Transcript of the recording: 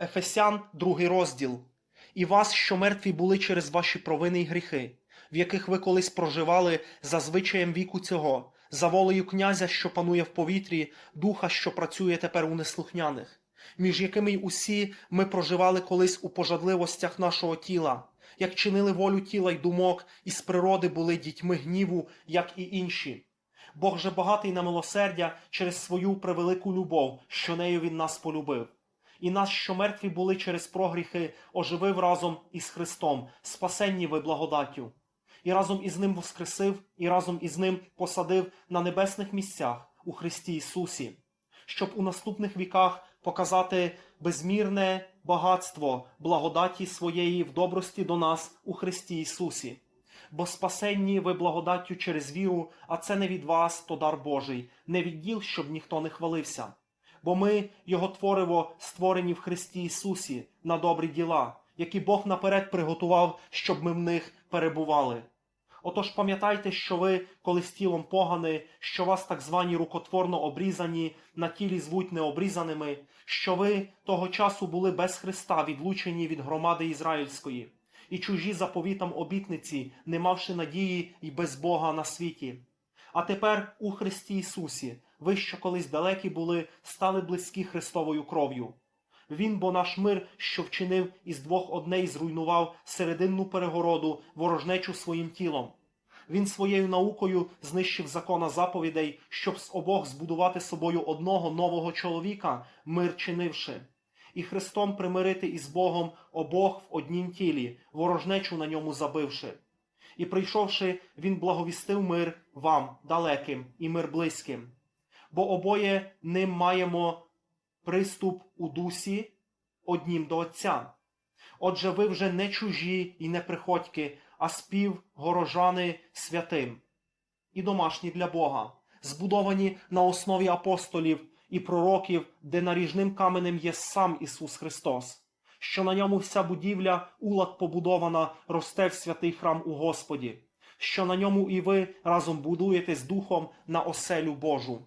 Ефесян, другий розділ. І вас, що мертві були через ваші провини й гріхи, в яких ви колись проживали за звичаєм віку цього, за волею князя, що панує в повітрі, духа, що працює тепер у неслухняних, між якими й усі ми проживали колись у пожадливостях нашого тіла, як чинили волю тіла й думок, і з природи були дітьми гніву, як і інші. Бог же багатий на милосердя через свою превелику любов, що нею він нас полюбив. І нас, що мертві були через прогріхи, оживив разом із Христом, спасенні ви благодаттю. І разом із Ним воскресив, і разом із Ним посадив на небесних місцях у Христі Ісусі, щоб у наступних віках показати безмірне багатство благодаті своєї в добрості до нас у Христі Ісусі. Бо спасенні ви благодаттю через віру, а це не від вас, то дар Божий, не від діл, щоб ніхто не хвалився. Бо ми, Його твориво, створені в Христі Ісусі на добрі діла, які Бог наперед приготував, щоб ми в них перебували. Отож пам'ятайте, що ви, коли з тілом погани, що вас так звані рукотворно обрізані, на тілі звуть необрізаними, що ви того часу були без Христа, відлучені від громади ізраїльської, і чужі заповітам обітниці, не мавши надії й без Бога на світі. А тепер у Христі Ісусі, ви, що колись далекі були, стали близькі Христовою кров'ю. Він, бо наш мир, що вчинив із двох одне й зруйнував серединну перегороду, ворожнечу своїм тілом. Він своєю наукою знищив закона заповідей, щоб з обох збудувати собою одного нового чоловіка, мир чинивши, і Христом примирити із Богом обох в однім тілі, ворожнечу на ньому забивши. І прийшовши, він благовістив мир вам, далеким, і мир близьким. Бо обоє ним маємо приступ у дусі однім до Отця. Отже, ви вже не чужі і не приходьки, а співгорожани святим і домашні для Бога, збудовані на основі апостолів і пророків, де наріжним каменем є сам Ісус Христос, що на ньому вся будівля, улад побудована, росте в святий храм у Господі, що на ньому і ви разом будуєтесь духом на оселю Божу.